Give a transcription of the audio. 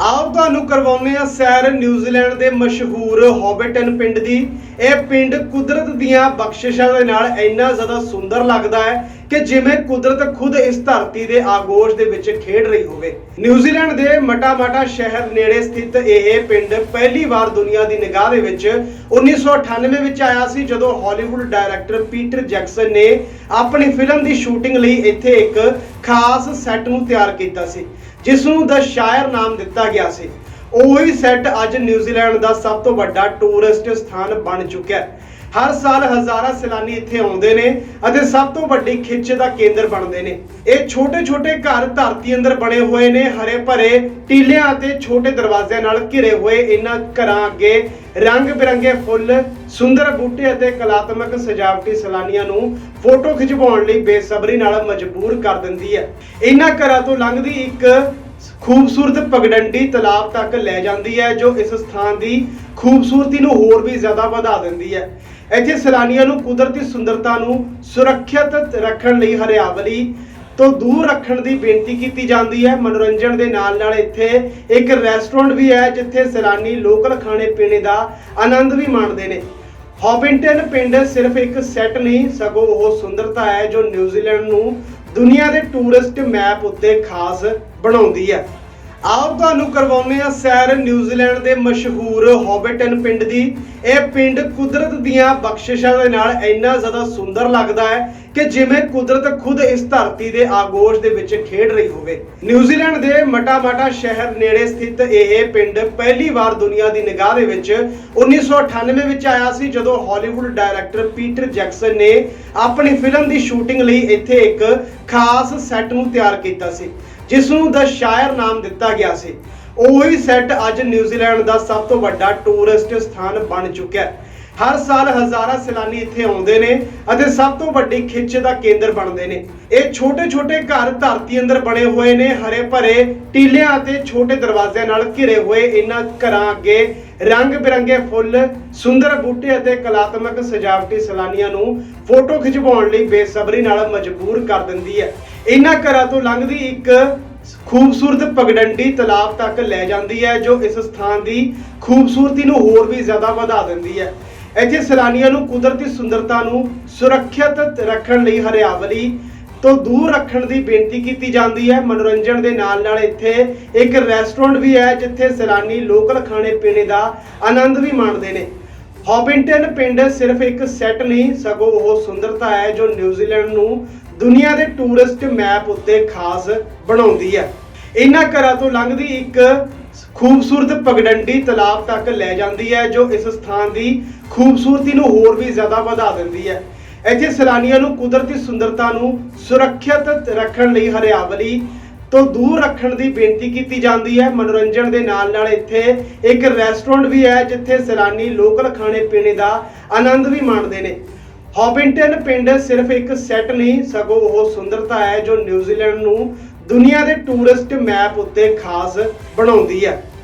ਆਓ ਤੁਹਾਨੂੰ ਕਰਵਾਉਂਦੇ ਆ ਸੈਰ ਨਿਊਜ਼ੀਲੈਂਡ ਦੇ ਮਸ਼ਹੂਰ ਹੌਬਿਟਨ ਪਿੰਡ ਦੀ। ਇਹ ਪਿੰਡ ਕੁਦਰਤ ਦੀਆਂ ਬਖਸ਼ਿਸ਼ਾਂ ਦੇ ਨਾਲ ਇੰਨਾ ਜ਼ਿਆਦਾ ਸੁੰਦਰ ਲੱਗਦਾ ਹੈ ਕਿ ਜਿਵੇਂ ਕੁਦਰਤ ਖੁਦ ਇਸ ਧਰਤੀ ਦੇ ਆਗੋਸ਼ ਦੇ ਵਿੱਚ ਖੇਡ ਰਹੀ ਹੋਵੇ। ਨਿਊਜ਼ੀਲੈਂਡ ਦੇ ਮਟਾ-ਮਾਟਾ ਸ਼ਹਿਰ ਨੇੜੇ ਸਥਿਤ ਇਹ ਪਿੰਡ ਪਹਿਲੀ ਵਾਰ ਦੁਨੀਆ ਦੀ ਨਿਗਾਹ ਦੇ ਵਿੱਚ 1998 ਵਿੱਚ ਆਇਆ ਸੀ, ਜਦੋਂ ਹਾਲੀਵੁੱਡ ਡਾਇਰੈਕਟਰ ਪੀਟਰ ਜੈਕਸਨ ਨੇ ਆਪਣੀ ਫਿਲਮ ਦੀ ਸ਼ੂਟਿੰਗ ਲਈ ਇੱਥੇ ਇੱਕ ਖਾਸ ਸੈੱਟ ਨੂੰ ਤਿਆਰ ਕੀਤਾ ਸੀ ਜਿਸ ਨੂੰ ਦ ਸ਼ਾਇਰ ਨਾਮ ਦਿੱਤਾ ਗਿਆ ਸੀ। ਉਹੀ ਸੈੱਟ ਅੱਜ ਨਿਊਜ਼ੀਲੈਂਡ ਦਾ ਸਭ ਤੋਂ ਵੱਡਾ ਟੂਰਿਸਟ ਸਥਾਨ ਬਣ ਚੁੱਕਿਆ ਹੈ। ਹਰ ਸਾਲ ਹਜ਼ਾਰਾਂ ਸੈਲਾਨੀ ਇੱਥੇ ਆਉਂਦੇ ਨੇ ਅਤੇ ਸਭ ਤੋਂ ਵੱਡੀ ਖਿੱਚ ਦਾ ਕੇਂਦਰ ਬਣਦੇ ਨੇ। ਇਹ ਛੋਟੇ-ਛੋਟੇ ਘਰ ਧਰਤੀ ਅੰਦਰ ਬਣੇ ਹੋਏ ਨੇ, ਹਰੇ ਭਰੇ ਟੀਲਿਆਂ ਅਤੇ ਛੋਟੇ ਦਰਵਾਜ਼ਿਆਂ ਨਾਲ ਘਿਰੇ ਹੋਏ ਇਹਨਾਂ ਘਰਾਂ ਅੱਗੇ ਰੰਗ-ਬਿਰੰਗੇ ਫੁੱਲ, ਸੁੰਦਰ ਬੂਟੇ ਅਤੇ ਕਲਾਤਮਕ ਸਜਾਵਟੀ ਸੈਲਾਨੀਆਂ ਨੂੰ ਫੋਟੋ ਖਿਚਵਾਉਣ ਲਈ ਬੇਸਬਰੀ ਨਾਲ ਮਜਬੂਰ ਕਰ ਦਿੰਦੀ ਹੈ। ਇਹਨਾਂ ਘਰਾਂ ਤੋਂ ਲੰਘਦੀ ਇੱਕ ਖੂਬਸੂਰਤ ਪਗਡੰਡੀ ਤਲਾਬ ਤੱਕ ਲੈ ਜਾਂਦੀ ਹੈ, ਜੋ ਇਸ ਸਥਾਨ ਦੀ ਖੂਬਸੂਰਤੀ ਨੂੰ ਹੋਰ ਵੀ ਜ਼ਿਆਦਾ ਵਧਾ ਦਿੰਦੀ ਹੈ। ਇੱਥੇ ਸੈਲਾਨੀਆਂ ਨੂੰ ਕੁਦਰਤੀ ਸੁੰਦਰਤਾ ਨੂੰ ਸੁਰੱਖਿਅਤ ਰੱਖਣ ਲਈ ਹਰਿਆਵਲੀ ਤੋਂ ਦੂਰ ਰੱਖਣ ਦੀ ਬੇਨਤੀ ਕੀਤੀ ਜਾਂਦੀ ਹੈ। ਮਨੋਰੰਜਨ ਦੇ ਨਾਲ ਨਾਲ ਇੱਥੇ ਇੱਕ ਰੈਸਟੋਰੈਂਟ ਵੀ ਹੈ, ਜਿੱਥੇ ਸੈਲਾਨੀ ਲੋਕਲ ਖਾਣੇ ਪੀਣੇ ਦਾ ਆਨੰਦ ਵੀ ਮਾਣਦੇ ਨੇ। ਹੌਬਿੰਟਨ ਪਿੰਡ ਸਿਰਫ ਇੱਕ ਸੈੱਟ ਨਹੀਂ, ਸਗੋਂ ਉਹ ਸੁੰਦਰਤਾ ਹੈ ਜੋ ਨਿਊਜ਼ੀਲੈਂਡ ਨੂੰ ਦੁਨੀਆ ਦੇ ਟੂਰਿਸਟ ਮੈਪ ਉੱਤੇ ਖਾਸ ਬਣਾਉਂਦੀ ਹੈ। ਆਓ ਤੁਹਾਨੂੰ ਕਰਵਾਉਂਦੇ ਆ ਸੈਰ ਨਿਊਜ਼ੀਲੈਂਡ ਦੇ ਮਸ਼ਹੂਰ ਹੌਬਿਟਨ ਪਿੰਡ ਦੀ। ਇਹ ਪਿੰਡ ਕੁਦਰਤ ਦੀਆਂ ਬਖਸ਼ਿਸ਼ਾਂ ਦੇ ਨਾਲ ਇੰਨਾ ਜ਼ਿਆਦਾ ਸੁੰਦਰ ਲੱਗਦਾ ਹੈ ਕਿ ਜਿਵੇਂ ਕੁਦਰਤ ਖੁਦ ਇਸ ਧਰਤੀ ਦੇ ਆਗੋਸ਼ ਦੇ ਵਿੱਚ ਖੇਡ ਰਹੀ ਹੋਵੇ। ਨਿਊਜ਼ੀਲੈਂਡ ਦੇ ਮਟਾ-ਮਾਟਾ ਸ਼ਹਿਰ ਨੇੜੇ ਸਥਿਤ ਇਹ ਪਿੰਡ ਪਹਿਲੀ ਵਾਰ ਦੁਨੀਆ ਦੀ ਨਿਗਾਹ ਦੇ ਵਿੱਚ 1998 ਵਿੱਚ ਆਇਆ ਸੀ, ਜਦੋਂ ਹਾਲੀਵੁੱਡ ਡਾਇਰੈਕਟਰ ਪੀਟਰ ਜੈਕਸਨ ਨੇ ਆਪਣੀ ਫਿਲਮ ਦੀ ਸ਼ੂਟਿੰਗ ਲਈ ਇੱਥੇ ਇੱਕ ਖਾਸ ਸੈੱਟ ਨੂੰ ਤਿਆਰ ਕੀਤਾ ਸੀ। ਜਿਸ ਨੂੰ ਦ ਸ਼ਾਇਰ ਨਾਮ ਦਿੱਤਾ ਗਿਆ ਸੀ। ਉਹੀ ਸੈੱਟ ਅੱਜ ਨਿਊਜ਼ੀਲੈਂਡ ਦਾ ਸਭ ਤੋਂ ਵੱਡਾ ਟੂਰਿਸਟ ਸਥਾਨ ਬਣ ਚੁੱਕਿਆ ਹੈ। ਹਰ ਸਾਲ ਹਜ਼ਾਰਾਂ ਸੈਲਾਨੀ ਇੱਥੇ ਆਉਂਦੇ ਨੇ ਅਤੇ ਸਭ ਤੋਂ ਵੱਡੀ ਖਿੱਚ ਦਾ ਕੇਂਦਰ ਬਣਦੇ ਨੇ। ਇਹ ਛੋਟੇ-ਛੋਟੇ ਘਰ ਧਰਤੀ ਅੰਦਰ ਬਣੇ ਹੋਏ ਨੇ, ਹਰੇ ਭਰੇ ਟੀਲਿਆਂ ਅਤੇ ਛੋਟੇ ਦਰਵਾਜ਼ਿਆਂ ਨਾਲ ਘਿਰੇ ਹੋਏ ਇਹਨਾਂ ਘਰਾਂ ਅੱਗੇ ਰੰਗ-ਬਿਰੰਗੇ ਫੁੱਲ, ਸੁੰਦਰ ਬੂਟੇ ਅਤੇ ਕਲਾਤਮਕ ਸਜਾਵਟੀ ਸੈਲਾਨੀਆਂ ਨੂੰ ਫੋਟੋ ਖਿਚਵਾਉਣ ਲਈ ਬੇਸਬਰੀ ਨਾਲ ਮਜਬੂਰ ਕਰ ਦਿੰਦੀ ਹੈ। ਇਹਨਾਂ ਘਰਾਂ ਤੋਂ ਲੰਘਦੀ ਇੱਕ ਖੂਬਸੂਰਤ ਪਗਡੰਡੀ ਤਲਾਬ ਤੱਕ ਲੈ ਜਾਂਦੀ ਹੈ, ਜੋ ਇਸ ਸਥਾਨ ਦੀ ਖੂਬਸੂਰਤੀ ਨੂੰ ਹੋਰ ਵੀ ਜ਼ਿਆਦਾ ਵਧਾ ਦਿੰਦੀ ਹੈ। ਇੱਥੇ ਸੈਲਾਨੀਆਂ ਨੂੰ ਕੁਦਰਤੀ ਸੁੰਦਰਤਾ ਨੂੰ ਸੁਰੱਖਿਅਤ ਰੱਖਣ ਲਈ ਹਰਿਆਵਲੀ ਤੋਂ ਦੂਰ ਰੱਖਣ ਦੀ ਬੇਨਤੀ ਕੀਤੀ ਜਾਂਦੀ ਹੈ। ਮਨੋਰੰਜਨ ਦੇ ਨਾਲ ਨਾਲ ਇੱਥੇ ਇੱਕ ਰੈਸਟੋਰੈਂਟ ਵੀ ਹੈ, ਜਿੱਥੇ ਸੈਲਾਨੀ ਲੋਕਲ ਖਾਣੇ ਪੀਣੇ ਦਾ ਆਨੰਦ ਵੀ ਮਾਣਦੇ ਨੇ। ਹੌਬਿੰਟਨ ਪਿੰਡ ਸਿਰਫ ਇੱਕ ਸੈੱਟ ਨਹੀਂ, ਸਗੋਂ ਉਹ ਸੁੰਦਰਤਾ ਹੈ ਜੋ ਨਿਊਜ਼ੀਲੈਂਡ ਨੂੰ ਦੁਨੀਆ ਦੇ ਟੂਰਿਸਟ ਮੈਪ ਉੱਤੇ ਖਾਸ ਬਣਾਉਂਦੀ ਹੈ। ਇਹਨਾਂ ਘਰਾਂ ਤੋਂ ਲੰਘਦੀ ਇੱਕ ਖੂਬਸੂਰਤ ਪਗਡੰਡੀ ਤਲਾਬ ਤੱਕ ਲੈ ਜਾਂਦੀ ਹੈ, ਜੋ ਇਸ ਸਥਾਨ ਦੀ ਖੂਬਸੂਰਤੀ ਨੂੰ ਹੋਰ ਵੀ ਜ਼ਿਆਦਾ ਵਧਾ ਦਿੰਦੀ ਹੈ। ਇੱਥੇ ਸੈਲਾਨੀਆਂ ਨੂੰ ਕੁਦਰਤੀ ਸੁੰਦਰਤਾ ਨੂੰ ਸੁਰੱਖਿਅਤ ਰੱਖਣ ਲਈ ਹਰਿਆਵਲੀ ਤੋਂ ਦੂਰ ਰੱਖਣ ਦੀ ਬੇਨਤੀ ਕੀਤੀ ਜਾਂਦੀ ਹੈ। ਮਨੋਰੰਜਨ ਦੇ ਨਾਲ ਨਾਲ ਇੱਥੇ ਇੱਕ ਰੈਸਟੋਰੈਂਟ ਵੀ ਹੈ, ਜਿੱਥੇ ਸੈਲਾਨੀ ਲੋਕਲ ਖਾਣੇ ਪੀਣੇ ਦਾ ਆਨੰਦ ਵੀ ਮਾਣਦੇ ਨੇ। ਹੌਬਿੰਟਨ ਪਿੰਡ ਸਿਰਫ ਇੱਕ ਸੈੱਟ ਨਹੀਂ, ਸਗੋਂ ਉਹ ਸੁੰਦਰਤਾ ਹੈ, ਜੋ ਨਿਊਜ਼ੀਲੈਂਡ ਨੂੰ ਦੁਨੀਆ ਦੇ ਟੂਰਿਸਟ ਮੈਪ ਉੱਤੇ ਖਾਸ ਬਣਾਉਂਦੀ ਹੈ।